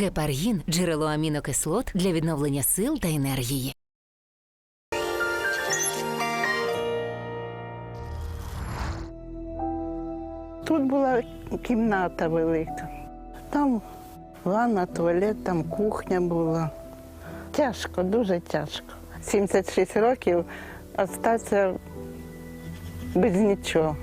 Гепаргін джерело амінокислот для відновлення сил та енергії. Тут була кімната велика. Там ванна, туалет, там кухня була. Тяжко, дуже тяжко. 76 років остатися без нічого.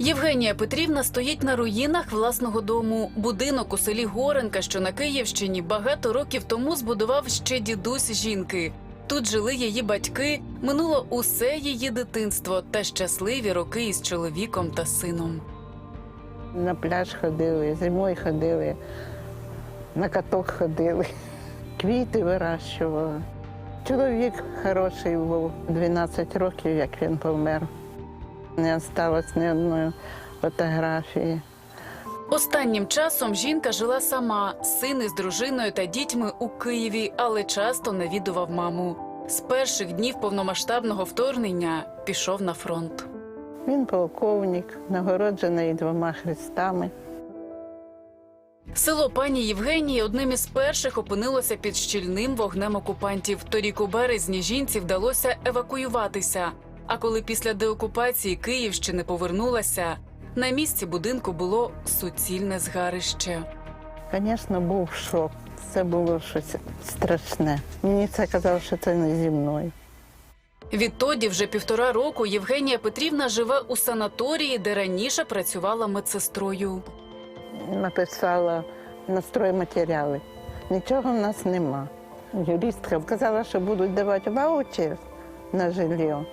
Євгенія Петрівна стоїть на руїнах власного дому. Будинок у селі Горенка, що на Київщині, багато років тому збудував ще дідусь жінки. Тут жили її батьки, минуло усе її дитинство та щасливі роки із чоловіком та сином. На пляж ходили, зимою ходили, на каток ходили, квіти вирощували. Чоловік хороший був, 12 років, як він помер. Не залишилось ні одної фотографії. Останнім часом жінка жила сама, син із дружиною та дітьми у Києві, але часто навідував маму. З перших днів повномасштабного вторгнення пішов на фронт. Він полковник, нагороджений двома хрестами. Село пані Євгенії одним із перших опинилося під щільним вогнем окупантів. Торік у березні жінці вдалося евакуюватися. А коли після деокупації Київщини повернулася, на місці будинку було суцільне згарище. Звісно, був шок. Це було щось страшне. Мені це казали, що це не зі мною. Відтоді вже півтора року Євгенія Петрівна живе у санаторії, де раніше працювала медсестрою. Написала настройматеріали. Нічого в нас нема. Юристка сказала, що будуть давати ваучер на жилье.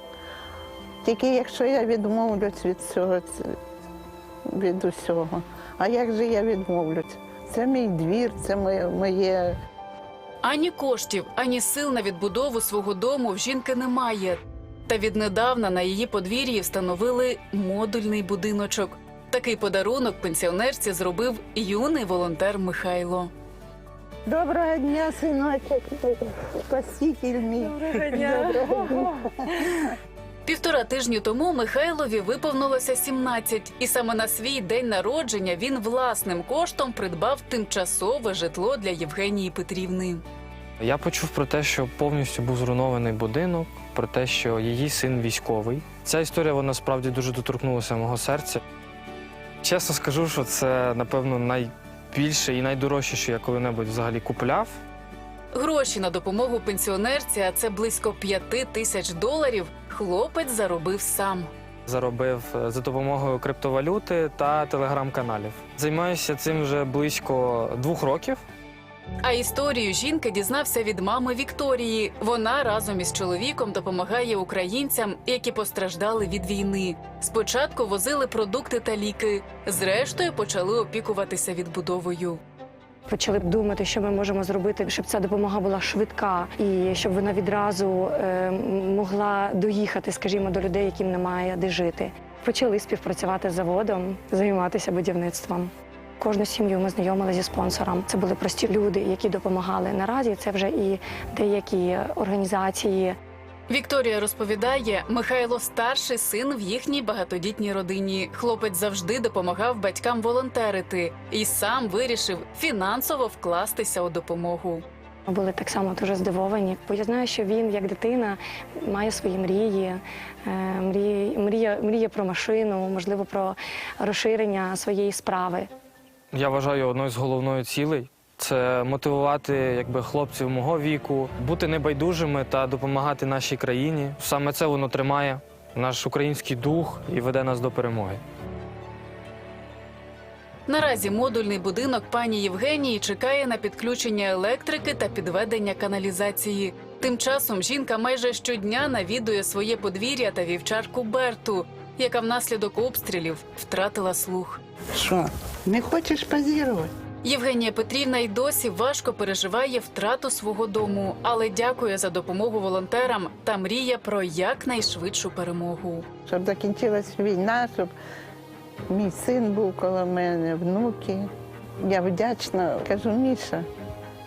Тільки якщо я відмовлюсь від цього, від усього. А як же я відмовлюсь? Це мій двір, це моє, моє Ані коштів, ані сил на відбудову свого дому в жінки немає. Та віднедавна на її подвір'ї встановили модульний будиночок. Такий подарунок пенсіонерці зробив юний волонтер Михайло. Доброго дня, синочок. Спаситель мій. Доброго дня. Доброго дня. Півтора тижні тому Михайлові виповнилося 17, і саме на свій день народження він власним коштом придбав тимчасове житло для Євгенії Петрівни. Я почув про те, що повністю був зруйнований будинок, про те, що її син військовий. Ця історія вона справді дуже доторкнулася мого серця. Чесно скажу, що це, напевно, найбільше і найдорожче, що я коли-небудь взагалі купляв. Гроші на допомогу пенсіонерці, а це близько п'яти тисяч доларів. Хлопець заробив сам. Заробив е, за допомогою криптовалюти та телеграм-каналів. Займаюся цим вже близько двох років. А історію жінки дізнався від мами Вікторії. Вона разом із чоловіком допомагає українцям, які постраждали від війни. Спочатку возили продукти та ліки, зрештою почали опікуватися відбудовою. Почали б думати, що ми можемо зробити, щоб ця допомога була швидка і щоб вона відразу е, могла доїхати, скажімо, до людей, яким немає де жити. Почали співпрацювати з заводом, займатися будівництвом. Кожну сім'ю ми знайомили зі спонсором. Це були прості люди, які допомагали. Наразі це вже і деякі організації, Вікторія розповідає, Михайло старший син в їхній багатодітній родині. Хлопець завжди допомагав батькам волонтерити і сам вирішив фінансово вкластися у допомогу. Були так само дуже здивовані, бо я знаю, що він, як дитина, має свої мрії, е, мріє, мріє, мріє про машину, можливо, про розширення своєї справи. Я вважаю одною з головних цілей це мотивувати якби, хлопців мого віку, бути небайдужими та допомагати нашій країні. Саме це воно тримає наш український дух і веде нас до перемоги. Наразі модульний будинок пані Євгенії чекає на підключення електрики та підведення каналізації. Тим часом жінка майже щодня навідує своє подвір'я та вівчарку Берту, яка внаслідок обстрілів втратила слух. Що, не хочеш позірувати? Євгенія Петрівна й досі важко переживає втрату свого дому, але дякує за допомогу волонтерам та мріє про якнайшвидшу перемогу. Щоб закінчилась війна, щоб мій син був коло мене, внуки. Я вдячна. Кажу, Міша,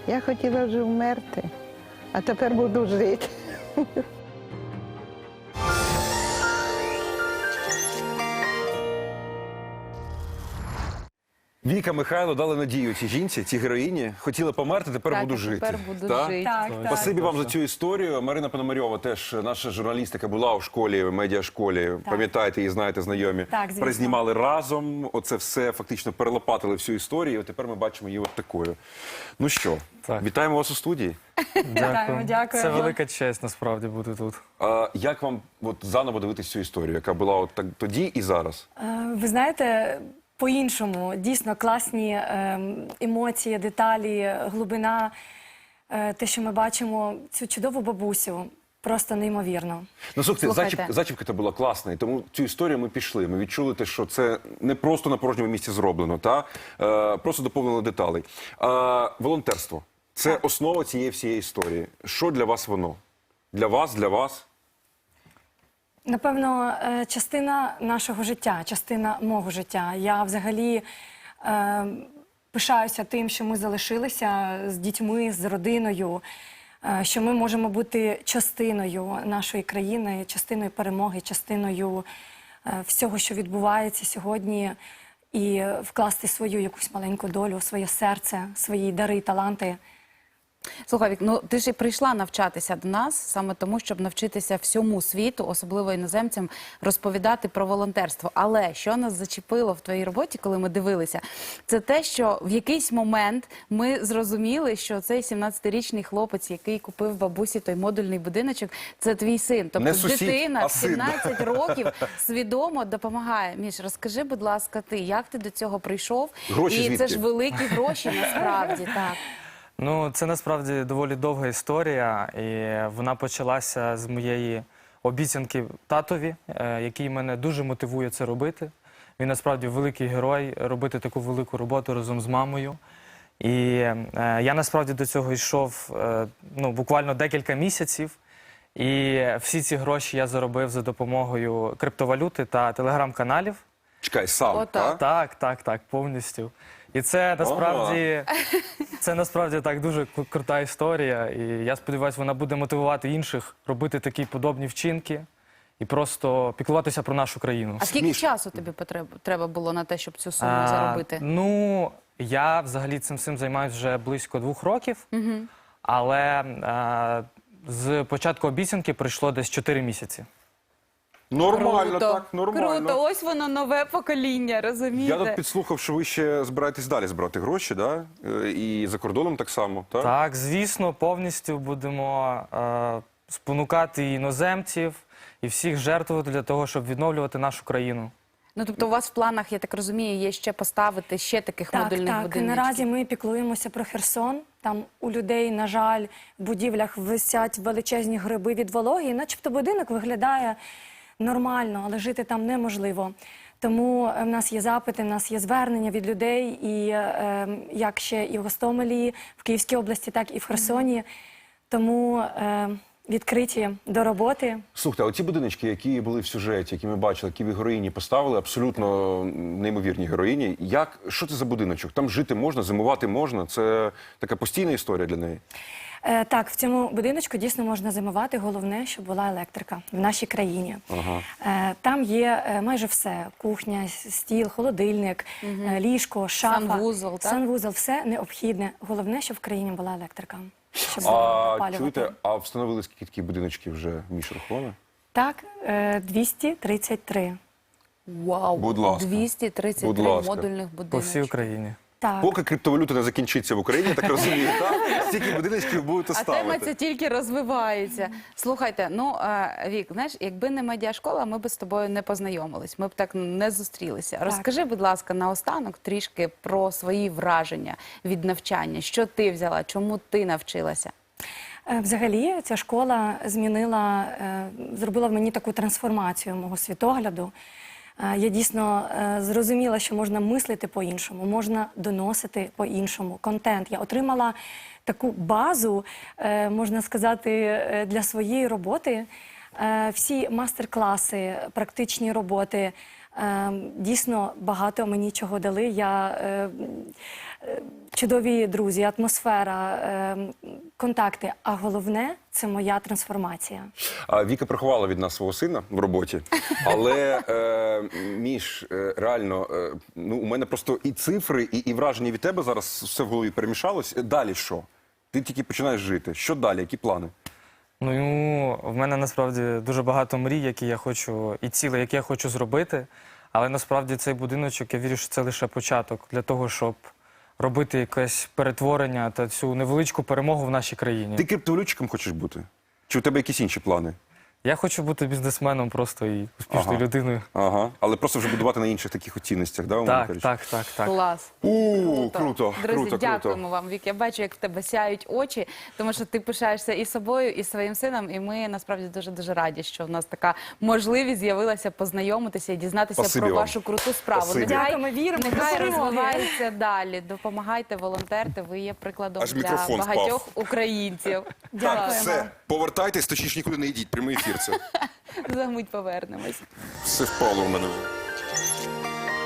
я хотіла вже вмерти, а тепер буду жити. Віка Михайло дали надію цій жінці, цій героїні. Хотіла померти, тепер Так, буду а жити. тепер буду Та? жити. Так, так. Спасибі вам за цю історію. Марина Пономарьова, теж наша журналістка, була у школі, в медіашколі. Пам'ятаєте її, знаєте, знайомі. Так, звісно. Признімали разом. Оце все фактично перелопатили всю історію. І от тепер ми бачимо її от такою. Ну що, Так. вітаємо вас у студії. Дякую. дякую. Це велика честь насправді бути тут. А як вам от заново дивитись цю історію, яка була от так тоді і зараз? Е, Ви знаєте, по-іншому дійсно класні ем, емоції, деталі, глибина. Е, Те, що ми бачимо, цю чудову бабусю, просто неймовірно. Ну, слухайте, Слухайте. зачіп, зачіпка та була класна, і тому цю історію ми пішли. Ми відчули те, що це не просто на порожньому місці зроблено, та е, просто доповнили деталей. Е, волонтерство це основа цієї всієї історії. Що для вас воно? Для вас, для вас? Напевно, е, частина нашого життя, частина мого життя. Я взагалі е, пишаюся тим, що ми залишилися з дітьми, з родиною, е, що ми можемо бути частиною нашої країни, частиною перемоги, частиною е, всього, що відбувається сьогодні, і вкласти свою якусь маленьку долю, своє серце, свої дари, таланти. Слухай, Вік, ну ти ж і прийшла навчатися до нас саме тому, щоб навчитися всьому світу, особливо іноземцям, розповідати про волонтерство. Але що нас зачепило в твоїй роботі, коли ми дивилися, це те, що в якийсь момент ми зрозуміли, що цей 17-річний хлопець, який купив бабусі той модульний будиночок, це твій син. Тобто Не сусід, дитина а в син. 17 років свідомо допомагає. Міш, розкажи, будь ласка, ти як ти до цього прийшов? Гроші І звідки? це ж великі гроші насправді так. Ну, це насправді доволі довга історія, і вона почалася з моєї обіцянки татові, е, який мене дуже мотивує це робити. Він насправді великий герой робити таку велику роботу разом з мамою. І е, я насправді до цього йшов е, ну, буквально декілька місяців. І всі ці гроші я заробив за допомогою криптовалюти та телеграм-каналів. Чекай, сам. Отак. та? Так, так, так, повністю. І це насправді, це насправді так дуже крута історія. І я сподіваюся, вона буде мотивувати інших робити такі подобні вчинки і просто піклуватися про нашу країну. А скільки Міш. часу тобі потреб- треба було на те, щоб цю суму А, заробити? Ну, я взагалі цим всім займаюся вже близько двох років, але а, з початку обіцянки пройшло десь 4 місяці. Нормально, так, нормально. Круто, ось воно нове покоління, розумієте? Я тут підслухав, що ви ще збираєтесь далі збирати гроші, да? Е, і за кордоном так само, так? Так, звісно, повністю будемо е, спонукати і іноземців і всіх жертвувати для того, щоб відновлювати нашу країну. Ну тобто, у вас в планах, я так розумію, є ще поставити ще таких Так, модульних так. будиночків? Наразі ми піклуємося про Херсон. Там у людей, на жаль, в будівлях висять величезні гриби від вологи, і начебто будинок виглядає нормально, але жити там неможливо. Тому е, в нас є запити, в нас є звернення від людей, і е, як ще і в Гостомелі, в Київській області, так і в Херсоні. Тому е, відкриті до роботи. Слухайте, а оці будиночки, які були в сюжеті, які ми бачили, які ви героїні поставили, абсолютно неймовірні героїні. Як що це за будиночок? Там жити можна, зимувати можна. Це така постійна історія для неї. Е, так, в цьому будиночку дійсно можна зимувати. Головне, щоб була електрика в нашій країні. Е, там є е, майже все: кухня, стіл, холодильник, е, ліжко, шафа, Санвузол, так? санвузол, все необхідне. Головне, щоб в країні була електрика. Щоб було А опалювати. чуєте, а встановили скільки такі будиночки вже між рухоми? Так, е, 233. Вау, Будь ласка. 233 Будь ласка. модульних По всій. Україні. Так. Поки криптовалюта не закінчиться в Україні, так розумію, так? Стільки будиночків будете А тема ця тільки розвивається. Слухайте, ну е, Вік, знаєш, якби не медіашкола, ми б з тобою не познайомились. Ми б так не зустрілися. Розкажи, будь ласка, наостанок трішки про свої враження від навчання. Що ти взяла? Чому ти навчилася? Е, Взагалі, ця школа змінила, е, зробила в мені таку трансформацію мого світогляду. Е, Я дійсно е, зрозуміла, що можна мислити по-іншому, можна доносити по-іншому контент. Я отримала таку базу, е, можна сказати, для своєї роботи. Всі мастер-класи, практичні роботи. Дійсно багато мені чого дали. Я чудові друзі, атмосфера, е, контакти. А головне це моя трансформація. А Віка приховала від нас свого сина в роботі, але е, Міш, е, реально, е, ну у мене просто і цифри, і, і враження від тебе зараз все в голові перемішалось. Далі що? Ти тільки починаєш жити. Що далі? Які плани? Ну, в мене насправді дуже багато мрій, які я хочу, і цілей, які я хочу зробити. Але насправді цей будиночок, я вірю, що це лише початок для того, щоб робити якесь перетворення та цю невеличку перемогу в нашій країні. Ти криптовалютчиком хочеш бути? Чи у тебе якісь інші плани? Я хочу бути бізнесменом просто і успішною Ага. людиною. Ага. Але просто вже будувати на інших таких цінностях, да, умовно Так, кажучи? так, так, так. Клас. У, круто, Друзі, круто, дякуємо круто. вам, Вік. Я бачу, як в тебе сяють очі, тому що ти пишаєшся і собою, і своїм сином. І ми насправді дуже дуже раді, що в нас така можливість з'явилася познайомитися і дізнатися Спасибі про вам. вашу круту справу. Спасибі. Нехай, Дякуємо, віримо, нехай розвивається далі. Допомагайте, волонтерте. Ви є прикладом Аж для мікрофон багатьох українців. Так, все, повертайтесь, точніше нікуди не йдіть. Прямий ефір це. За мить повернемось. Все впало в мене.